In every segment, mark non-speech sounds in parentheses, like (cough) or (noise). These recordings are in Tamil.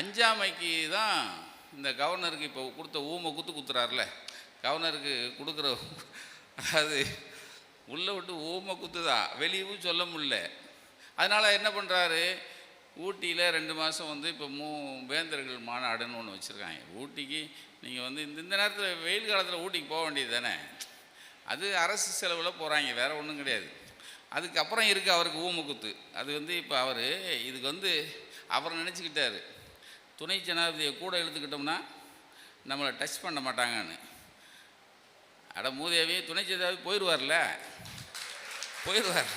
அஞ்சாமைக்கு தான் இந்த கவர்னருக்கு இப்போ கொடுத்த ஊமை குத்து குத்துறாருல. கவர்னருக்கு கொடுக்குற அதாவது உள்ளே விட்டு ஊமை குத்து தான் வெளியவும் சொல்ல முடில அதனால் என்ன பண்ணுறாரு ஊட்டியில் ரெண்டு மாதம் வந்து இப்போ மூ வேந்தர்கள் மாநாடுன்னு ஒன்று வச்சுருக்காங்க. ஊட்டிக்கு நீங்கள் வந்து இந்த இந்த நேரத்தில் வெயில் காலத்தில் ஊட்டிக்கு போக வேண்டியது தானே? அது அரசு செலவில் போகிறாங்க வேறு ஒன்றும் கிடையாது. அதுக்கப்புறம் இருக்குது அவருக்கு ஊமக்குத்து அது வந்து இப்போ அவர் இதுக்கு வந்து அவர் நினச்சிக்கிட்டாரு. துணை ஜனாதிபதியை கூட இழுத்துக்கிட்டோம்னா நம்மளை டச் பண்ண மாட்டாங்கன்னு. அட மூதேவி துணை ஜனாதிபதி போயிடுவார்ல போயிடுவார்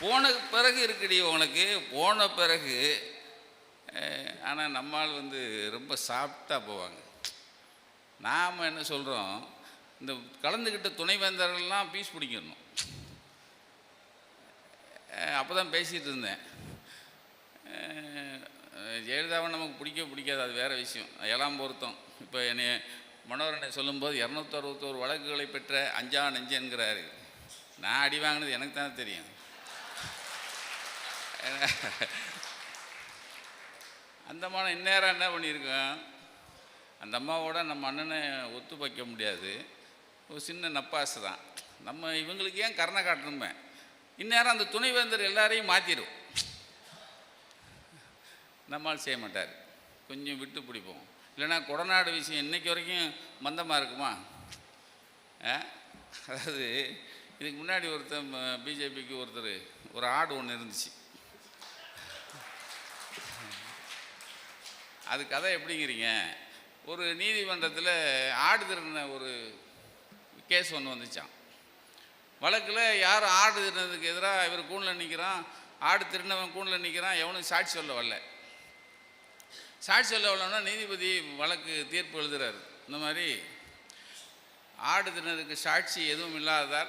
போன பிறகு இருக்குடி உனக்கு போன பிறகு ஆனால் நம்மால் வந்து ரொம்ப சாஃப்டாக போவாங்க. நாம் என்ன சொல்கிறோம் இந்த கலந்துக்கிட்ட துணைவேந்தர்கள்லாம் பீஸ் பிடிக்கணும். அப்போ தான் பேசிகிட்டு இருந்தேன். ஜெயலலிதாவை நமக்கு பிடிக்க பிடிக்காது அது வேறு விஷயம். எல்லாம் பொருத்தம். இப்போ என்னை மனோரனை சொல்லும்போது இரநூத்தி அறுபத்தோரு வழக்குகளை பெற்ற அஞ்சா நெஞ்சன்கிறாரு நான் அடி வாங்கினது எனக்கு தான் தெரியும். (laughs) அந்த அம்மா இந்நேரம் என்ன பண்ணியிருக்கோம் அந்த அம்மாவோட நம்ம அண்ணனை ஒத்து வைக்க முடியாது. ஒரு சின்ன நப்பாசு தான். நம்ம இவங்களுக்கு ஏன் கருணை காட்டணுமே? இந்நேரம் அந்த துணைவேந்தர் எல்லாரையும் மாற்றிடும் நம்மால் செய்ய மாட்டார். கொஞ்சம் விட்டு பிடிப்போம். இல்லைன்னா கொடநாடு விஷயம் இன்னைக்கு வரைக்கும் மந்தமாக இருக்குமா? ஆ? அதாவது இதுக்கு முன்னாடி ஒருத்தர் பிஜேபிக்கு ஒருத்தர் ஒரு ஆடு ஒன்று இருந்துச்சு. அது கதை எப்படிங்கிறீங்க? ஒரு நீதிமன்றத்தில் ஆடு திருடின ஒரு கேஸ் ஒன்று வந்துச்சான் வழக்கில் யார் ஆடு திருடினதுக்கு எதிராக இவர் கூண்டில் நிற்கிறான் ஆடு திருடினவன் கூண்டில் நிற்கிறான் எவனும் சாட்சி சொல்ல வரல. சாட்சி சொல்ல நீதிபதி வழக்கு தீர்ப்பு எழுதுகிறார் இந்த மாதிரி ஆடு தினருக்கு சாட்சி எதுவும் இல்லாததால்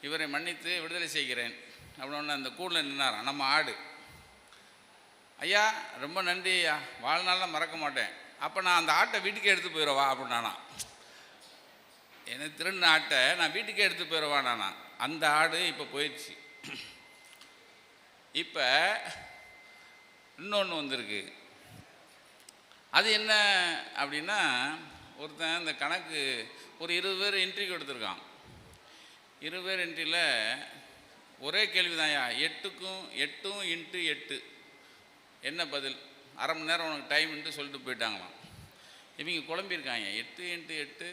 இவரை மன்னித்து விடுதலை செய்கிறேன். அப்படின்னு அந்த கூடில் நின்னாராம். நம்ம ஆடு. ஐயா ரொம்ப நன்றி ஐயா. வாழ்நாளில் மறக்க மாட்டேன். அப்போ நான் அந்த ஆட்டை வீட்டுக்கே எடுத்து போயிடவா அப்படின்னானா. எனக்கு திருடின ஆட்டை நான் வீட்டுக்கே எடுத்து போயிடவா நானா அந்த ஆடு இப்போ போயிடுச்சு. இப்போ இன்னொன்று வந்திருக்கு. அது என்ன அப்படின்னா ஒருத்தன் இந்த கணக்கு ஒரு இருபது பேர் என்ட்ரி கொடுத்துருக்கான். இருபது பேர் என்ட்ரியில் ஒரே கேள்வி எட்டுக்கும் எட்டும் இன்ட்டு எட்டு. என்ன பதில்? அரை மணி நேரம் உனக்கு டைம்ன்ட்டு சொல்லிட்டு போயிட்டாங்களாம். இவங்க குழம்பியிருக்காங்க. எட்டு இன்ட்டு எட்டு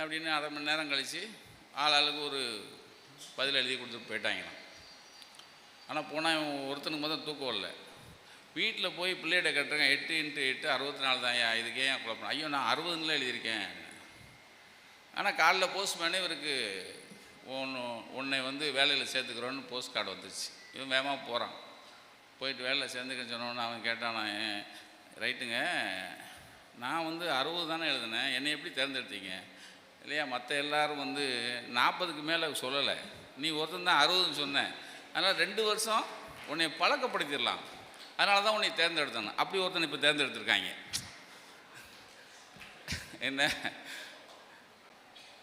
அப்படின்னு அரை மணி நேரம் கழித்து ஆள் ஆளுக்கு ஒரு பதில் எழுதி கொடுத்துட்டு போயிட்டாங்களாம். ஆனால் போனால் இவன் ஒருத்தனுக்கு மொத்தம் தூக்கம் இல்லை வீட்டில் போய் பிள்ளைகிட்ட கட்டுறேன் எட்டு இன்ட்டு எட்டு அறுபத்தி நாலு தான் ஐயா இதுக்கே ஏன் குழப்பம் ஐயோ நான் அறுபதுன்னு எழுதியிருக்கேன். ஆனால் காலைல போஸ்ட்மேனே இவருக்கு ஒன்று உன்னை வந்து வேலையில் சேர்த்துக்கிறோன்னு போஸ்ட் கார்டு வந்துச்சு. இவன் வேகமாக போகிறான் போயிட்டு வேலையில் சேர்ந்துக்கன்னு சொன்னோன்னு அவன் கேட்டான் ரைட்டுங்க நான் வந்து அறுபது தானே எழுதினேன் என்னை எப்படி தேர்ந்தெடுத்தீங்க? இல்லையா மற்ற எல்லோரும் வந்து நாற்பதுக்கு மேலே சொல்லலை. நீ ஒருத்தன் தான் அறுபதுன்னு சொன்னேன் அதனால் ரெண்டு வருஷம் உன்னை பழக்கப்படுத்திடலாம். அதனால தான் உன்னை தேர்ந்தெடுத்தேன் அப்படி ஒருத்தனை இப்போ தேர்ந்தெடுத்திருக்காங்க. என்ன?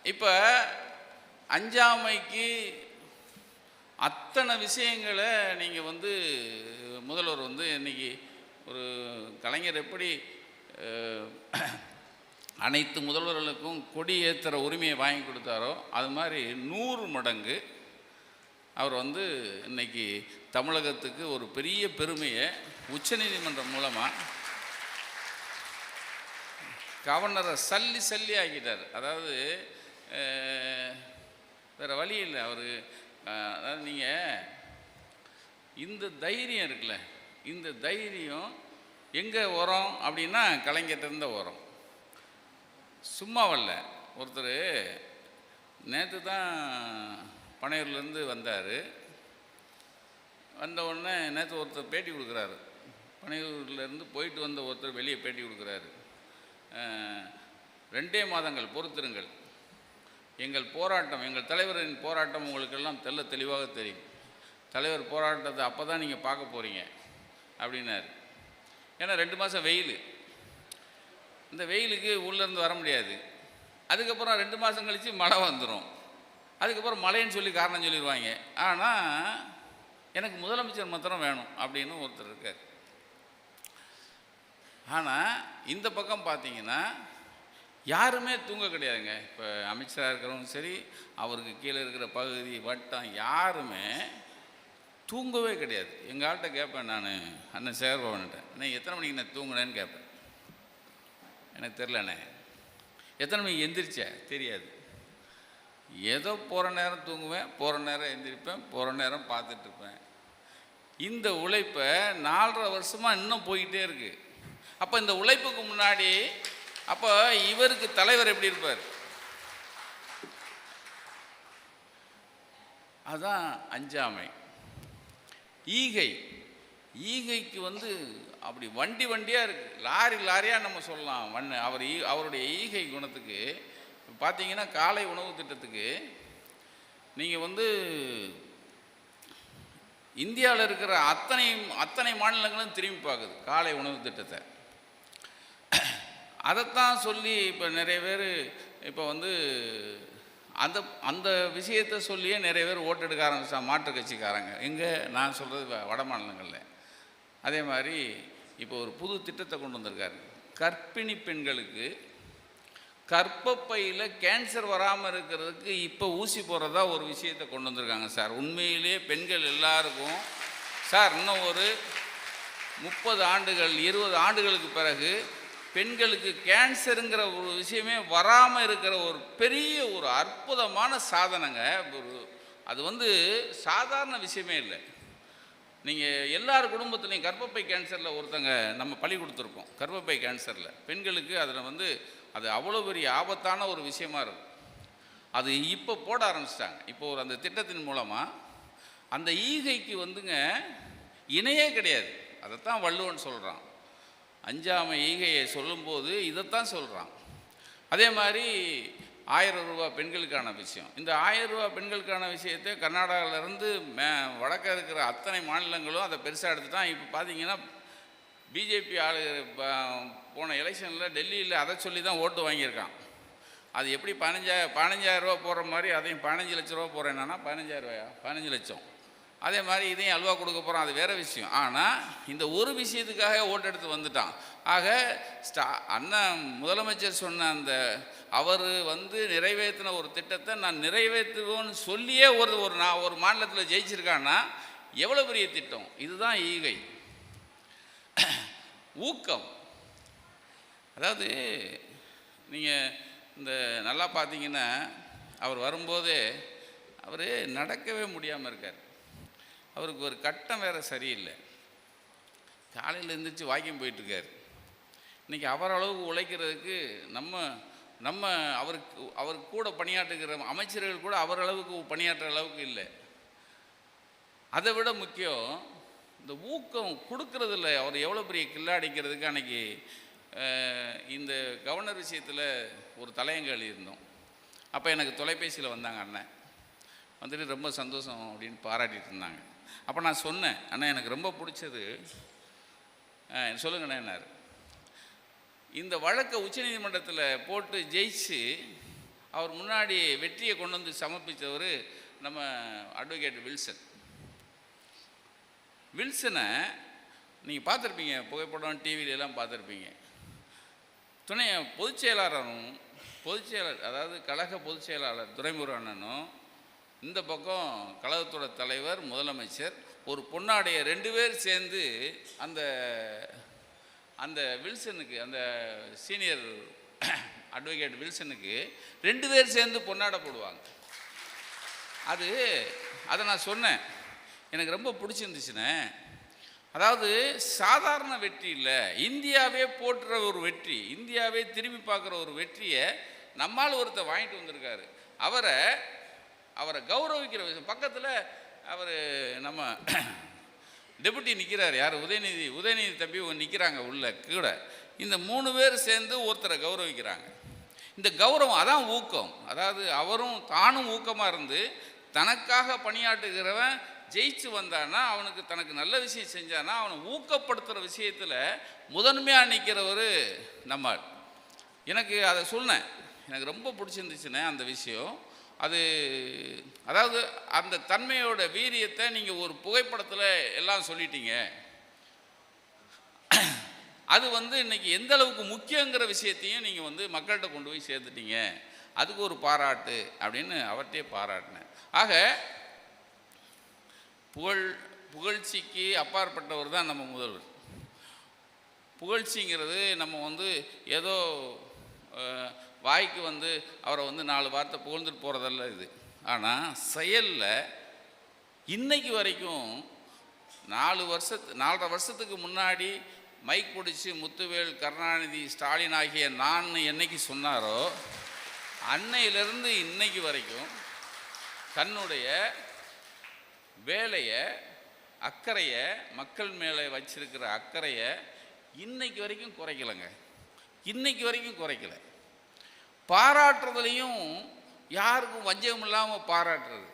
இப்போ அஞ்சாமைக்கு அத்தனை விஷயங்களை நீங்கள் வந்து முதல்வர் வந்து இன்னைக்கு ஒரு கலைஞர் எப்படி அனைத்து முதல்வர்களுக்கும் கொடி ஏற்றுற உரிமையை வாங்கி கொடுத்தாரோ அது மாதிரி நூறு மடங்கு அவர் வந்து இன்னைக்கு தமிழகத்துக்கு ஒரு பெரிய பெருமையை உச்சநீதிமன்றம் மூலமாக கவர்னரை சல்லி சல்லி ஆக்கிட்டார். அதாவது வேறு வழி இல்லை. அவர் அதாவது நீங்கள் இந்த தைரியம் இருக்குல்ல இந்த தைரியம் எங்கே உரம் அப்படின்னா கலைஞர்கிட்ட உரம் வரும். சும்மா வரல ஒருத்தர் நேற்று தான் பனையூர்லேருந்து வந்தார். வந்த உடனே நேற்று ஒருத்தர் பேட்டி கொடுக்குறாரு. பனையூர்லேருந்து போயிட்டு வந்த ஒருத்தர் வெளியே பேட்டி கொடுக்குறாரு. ரெண்டே மாதங்கள் பொறுத்திருங்கள். எங்கள் போராட்டம் எங்கள் தலைவரின் போராட்டம் உங்களுக்கெல்லாம் தெல்ல தெளிவாக தெரியும். தலைவர் போராட்டத்தை அப்போ தான் நீங்கள் பார்க்க போகிறீங்க அப்படின்னாரு. ஏன்னா ரெண்டு மாதம் வெயில். இந்த வெயிலுக்கு உள்ளேருந்து வர முடியாது. அதுக்கப்புறம் ரெண்டு மாதம் கழித்து மழை வந்துடும் அதுக்கப்புறம் மழைன்னு சொல்லி காரணம் சொல்லிடுவாங்க. ஆனால் எனக்கு முதலமைச்சர் மாத்திரம் வேணும் அப்படின்னு ஒருத்தர் இருக்கார். ஆனால் இந்த பக்கம் பார்த்தீங்கன்னா யாருமே தூங்க கிடையாதுங்க. இப்போ அமைச்சராக இருக்கிறவங்க சரி அவருக்கு கீழே இருக்கிற பகுதி வட்டம் யாருமே தூங்கவே கிடையாது. எங்கள் ஆள்கிட்ட கேட்பேன் நான் அண்ணன் சேர்பவன்கிட்ட. அண்ணே எத்தனை மணிக்கு நான் தூங்குனேன்னு கேட்பேன் எனக்கு தெரிலண்ணே எத்தனை மணிக்கு எந்திரிச்ச? தெரியாது. ஏதோ போகிற நேரம் தூங்குவேன் போகிற நேரம் எழுந்திரிப்பேன் போகிற நேரம் பார்த்துட்ருப்பேன். இந்த உழைப்பை நாலரை வருஷமாக இன்னும் போய்கிட்டே இருக்குது அப்போ இந்த உழைப்புக்கு முன்னாடி அப்போ இவருக்கு தலைவர் எப்படி இருப்பார்? அதான் அஞ்சாமை. ஈகை. ஈகைக்கு வந்து அப்படி வண்டி வண்டியாக இருக்குது லாரி லாரியாக நம்ம சொல்லலாம். வண்ண அவர் ஈ அவருடைய ஈகை குணத்துக்கு பார்த்தீங்கன்னா காலை உணவு திட்டத்துக்கு நீங்கள் வந்து இந்தியாவில் இருக்கிற அத்தனை அத்தனை மாநிலங்களும் திரும்பி பார்க்குது காலை உணவு திட்டத்தை. அதைத்தான் சொல்லி இப்போ நிறைய பேர் இப்போ வந்து அந்த அந்த விஷயத்தை சொல்லியே நிறைய பேர் ஓட்டு எடுக்க ஆரம்பிச்சா மாற்றுக் கட்சிக்காரங்க. எங்கே நான் சொல்கிறது வ- வட மாநிலங்களில். அதே மாதிரி இப்போ ஒரு புது திட்டத்தை கொண்டு வந்திருக்காரு. கர்ப்பிணி பெண்களுக்கு கர்ப்பப்பையில் கேன்சர் வராமல் இருக்கிறதுக்கு இப்போ ஊசி போடுறதா ஒரு விஷயத்தை கொண்டு வந்திருக்காங்க சார். உண்மையிலேயே பெண்கள் எல்லாருக்கும் சார் இன்னும் ஒரு முப்பது ஆண்டுகள் இருபது ஆண்டுகளுக்கு பிறகு பெண்களுக்கு கேன்சருங்கிற ஒரு விஷயமே வராமல் இருக்கிற ஒரு பெரிய ஒரு அற்புதமான சாதனைங்க. ஒரு அது வந்து சாதாரண விஷயமே இல்லை. நீங்கள் எல்லார் குடும்பத்துலேயும் கர்ப்பப்பை கேன்சரில் ஒருத்தங்க நம்ம பழி கொடுத்துருக்கோம். கர்ப்பப்பை கேன்சரில் பெண்களுக்கு அதில் வந்து அது அவ்வளோ பெரிய ஆபத்தான ஒரு விஷயமா இருக்கும் அது இப்போ போட ஆரம்பிச்சிட்டாங்க. இப்போ ஒரு அந்த திட்டத்தின் மூலமாக அந்த ஈகைக்கு வந்துங்க இணையே கிடையாது. அதைத்தான் வள்ளுவன் சொல்கிறான் அஞ்சாமை ஈகையை சொல்லும்போது இதைத்தான் சொல்கிறான் அதே மாதிரி ஆயிரம் ரூபா பெண்களுக்கான விஷயம். இந்த ஆயிரம் ரூபா பெண்களுக்கான விஷயத்தை கர்நாடகாவிலேருந்து மே வடக்க இருக்கிற அத்தனை மாநிலங்களும் அதை பெருசாக எடுத்துட்டான். இப்போ பார்த்தீங்கன்னா பிஜேபி ஆளுகிற போன எலெக்ஷனில் டெல்லியில் அதை சொல்லி தான் ஓட்டு வாங்கியிருக்கான். அது எப்படி பதினஞ்சா பதினஞ்சாயிரம் ரூபா போடுற மாதிரி அதையும் பதினஞ்சு லட்ச ரூபா போடுறேன்னா பதினஞ்சாயிரம் ரூபாயா? பதினஞ்சு லட்சம். அதே மாதிரி இதையும் அல்வா கொடுக்க போகிறோம் அது வேறு விஷயம். ஆனால் இந்த ஒரு விஷயத்துக்காக ஓட்டு எடுத்து வந்துட்டான். ஆக ஸ்டா அண்ணன் முதலமைச்சர் சொன்ன அந்த அவர் வந்து நிறைவேற்றின ஒரு திட்டத்தை நான் நிறைவேற்றுவோன்னு சொல்லியே ஒரு ஒரு நான் ஒரு மாநிலத்தில் ஜெயிச்சிருக்கான்னா எவ்வளோ பெரிய திட்டம்? இதுதான் ஈகை. ஊக்கம். அதாவது நீங்கள் இந்த நல்லா பார்த்தீங்கன்னா அவர் வரும்போதே அவர் நடக்கவே முடியாமல் இருக்கார். அவருக்கு ஒரு கட்டம் வேற சரியில்லை. காலையில் எழுந்திரிச்சு வாக்கியம் போயிட்டுருக்கார். இன்றைக்கி அவர் அளவுக்கு உழைக்கிறதுக்கு நம்ம நம்ம அவருக்கு அவருக்கு கூட பணியாற்றுகிற அமைச்சர்கள் கூட அவர் அளவுக்கு பணியாற்றுற அளவுக்கு இல்லை. அதை விட முக்கியம் இந்த ஊக்கம் கொடுக்கறதில்ல அவர் எவ்வளோ பெரிய கில்லாடிக்கிறதுக்கு அன்றைக்கி இந்த கவர்னர் விஷயத்தில் ஒரு தலையங்கள் இருந்தோம் அப்போ எனக்கு தொலைபேசியில் வந்தாங்க அண்ணன். வந்துட்டு ரொம்ப சந்தோஷம் அப்படின்னு பாராட்டிட்டு இருந்தாங்க. அப்போ நான் சொன்னேன் அண்ணா எனக்கு ரொம்ப பிடிச்சது. சொல்லுங்கண்ணா சொல்லுங்கண்ணே என்னார். இந்த வழக்கை உச்சநீதிமன்றத்தில் போட்டு ஜெயிச்சு அவர் முன்னாடி வெற்றியை கொண்டு வந்து சமர்ப்பித்தவர் நம்ம அட்வொகேட் வில்சன். வில்சனை நீங்கள் பார்த்துருப்பீங்க புகைப்படம் டிவிலெலாம் எல்லாம் பார்த்துருப்பீங்க. துணை பொதுச் செயலாளரும் பொதுச் செயலாளர் அதாவது கழக பொதுச் செயலாளர் துரைமுருகண்ணனும் இந்த பக்கம் கழகத்தோட தலைவர் முதலமைச்சர் ஒரு பொன்னாடைய ரெண்டு பேர் சேர்ந்து அந்த அந்த வில்சனுக்கு அந்த சீனியர் அட்வொகேட் வில்சனுக்கு ரெண்டு பேர் சேர்ந்து பொன்னாடை போடுவாங்க. அது அதை நான் சொன்னேன். எனக்கு ரொம்ப பிடிச்சிருந்துச்சுண்ணே. அதாவது சாதாரண வெற்றி இல்லை. இந்தியாவே போற்றுற ஒரு வெற்றி இந்தியாவே திரும்பி பார்க்குற ஒரு வெற்றியை நம்மால் ஒருத்தர் வாங்கிட்டு வந்திருக்காரு. அவரை அவரை கௌரவிக்கிற விஷயம் பக்கத்தில் அவர் நம்ம டெபுட்டி நிற்கிறார் யார்? உதயநிதி உதயநிதி தம்பி நிற்கிறாங்க உள்ள கூட. இந்த மூணு பேர் சேர்ந்து ஒருத்தரை கௌரவிக்கிறாங்க. இந்த கௌரவம் அதான் ஊக்கம். அதாவது அவரும் தானும் ஊக்கமாக இருந்து தனக்காக பணியாற்றுகிறவன் ஜெயிச்சு வந்தான்னா அவனுக்கு தனக்கு நல்ல விஷயம் செஞ்சானா அவனை ஊக்கப்படுத்துகிற விஷயத்தில் முதன்மையாக நிற்கிறவர் நம்ம எனக்கு அதை சொன்னேன். எனக்கு ரொம்ப பிடிச்சிருந்துச்சுண்ணே அந்த விஷயம். அது அதாவது அந்த தன்மையோட வீரியத்தை நீங்கள் ஒரு புகைப்படத்தில் எல்லாம் சொல்லிட்டீங்க. அது வந்து இன்னைக்கு எந்த அளவுக்கு முக்கியங்கிற விஷயத்தையும் நீங்கள் வந்து மக்கள்கிட்ட கொண்டு போய் சேர்த்துட்டீங்க. அதுக்கு ஒரு பாராட்டு அப்படின்னு அவர்கிட்டயே பாராட்டினேன். ஆக புகழ் புகழ்ச்சிக்கு அப்பாற்பட்டவர் தான் நம்ம முதல்வர். புகழ்ச்சிங்கிறது நம்ம வந்து ஏதோ வாய்க்கு வந்து அவரை வந்து நாலு வார்த்தை புகழ்ந்துட்டு போகிறதல்ல இது. ஆனால் செயலில் இன்னைக்கு வரைக்கும் நாலு வருஷத்து நாலரை வருஷத்துக்கு முன்னாடி மைக் பிடிச்சி முத்துவேல் கருணாநிதி ஸ்டாலின் ஆகிய நான் என்னைக்கு சொன்னாரோ அன்னையிலிருந்து இன்னைக்கு வரைக்கும் தன்னுடைய வேலையை அக்கறையை மக்கள் மேலே வச்சிருக்கிற அக்கறையை இன்னைக்கு வரைக்கும் குறைக்கலைங்க. இன்னைக்கு வரைக்கும் குறைக்கல. பாராட்டுறதுலையும் யாருக்கும் வஞ்சகம் இல்லாமல் பாராட்டுறது.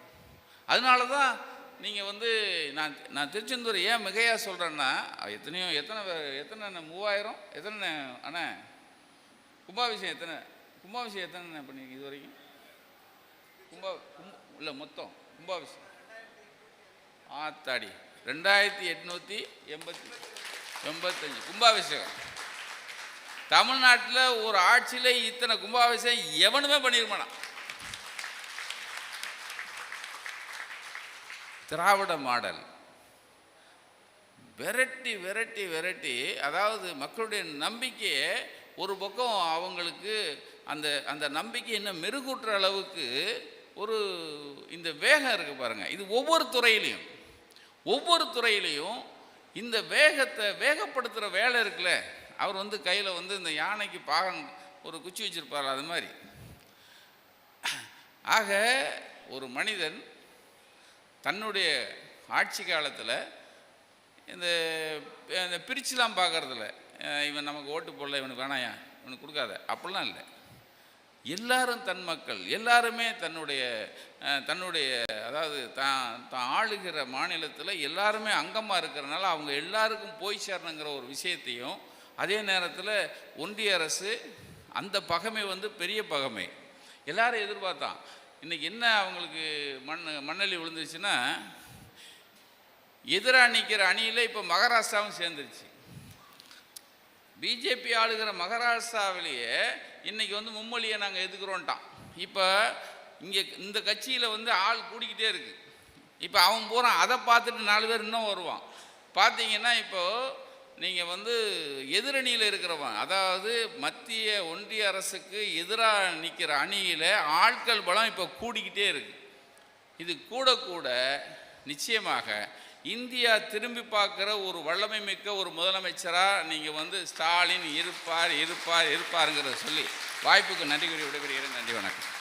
அதனால தான் நீங்கள் வந்து நான் நான் திருச்செந்தூர் ஏன் மிகையாக சொல்கிறேன்னா எத்தனையோ எத்தனை எத்தனை மூவாயிரம் எத்தனை அண்ணா கும்பாபிஷேகம் எத்தனை கும்பாபிஷேகம் எத்தனை பண்ணிருக்கீங்க இது வரைக்கும்? கும்பா கும் இல்லை மொத்தம் கும்பாபிஷேகம். ஆத்தாடி. ரெண்டாயிரத்தி எட்நூற்றி எண்பத்தி எண்பத்தஞ்சு. கும்பாபிஷேகம். தமிழ்நாட்டில் ஒரு ஆட்சியில் இத்தனை கும்பாபிஷேகம் எவனுமே பண்ணியிருக்க திராவிட மாடல். விரட்டி விரட்டி விரட்டி அதாவது மக்களுடைய நம்பிக்கையை ஒரு பக்கம் அவங்களுக்கு அந்த அந்த நம்பிக்கை இன்னும் மெருகூட்டுற அளவுக்கு ஒரு இந்த வேகம் இருக்குது பாருங்கள் இது ஒவ்வொரு துறையிலையும். ஒவ்வொரு துறையிலையும் இந்த வேகத்தை வேகப்படுத்துகிற வேலை இருக்குல்ல? அவர் வந்து கையில் வந்து இந்த யானைக்கு பாகம் ஒரு குச்சி வச்சிருப்பார் அது மாதிரி. ஆக ஒரு மனிதன் தன்னுடைய ஆட்சி காலத்தில் இந்த இந்த பிரிச்சுலாம் பார்க்குறதில்ல இவன் நமக்கு ஓட்டு போடல இவனுக்கு வேணாயா? இவனுக்கு கொடுக்காத. அப்படிலாம் இல்லை. எல்லாரும் தன் மக்கள் எல்லாருமே தன்னுடைய தன்னுடைய அதாவது தான் தான் ஆளுகிற மாநிலத்தில் எல்லாருமே அங்கமாக இருக்கிறனால அவங்க எல்லாருக்கும் போய் சேரணுங்கிற ஒரு விஷயத்தையும் அதே நேரத்தில் ஒன்றிய அரசு அந்த பகைமை வந்து பெரிய பகைமை. எல்லாரும் எதிர்பார்த்தான். இன்றைக்கி என்ன அவங்களுக்கு மண் மண்ணலி விழுந்துருச்சுன்னா எதிராக நிற்கிற அணியில் இப்போ மகாராஷ்டிராவும் சேர்ந்துருச்சு. பிஜேபி ஆளுகிற மகாராஷ்டிராவிலேயே இன்றைக்கி வந்து மும்மொழியை நாங்கள் எதுக்குறோன்ட்டான் இப்போ இங்கே இந்த கட்சியில் வந்து ஆள் கூடிக்கிட்டே இருக்கு. இப்போ அவன் பூரா அதை பார்த்துட்டு நாலு பேர் இன்னும் வருவான். பார்த்தீங்கன்னா இப்போது நீங்கள் வந்து எதிரணியில் இருக்கிறவன் அதாவது மத்திய ஒன்றிய அரசுக்கு எதிராக நிற்கிற அணியில் ஆட்கள் பலம் இப்போ கூடிக்கிட்டே இருக்குது இது கூட கூட நிச்சயமாக இந்தியா திரும்பி பார்க்குற ஒரு வல்லமை மிக்க ஒரு முதலமைச்சராக நீங்கள் வந்து ஸ்டாலின் இருப்பார் இருப்பார் இருப்பாருங்கிறத சொல்லி வாய்ப்புக்கு நன்றி கூறி விடைபெறுகிறேன். நன்றி வணக்கம்.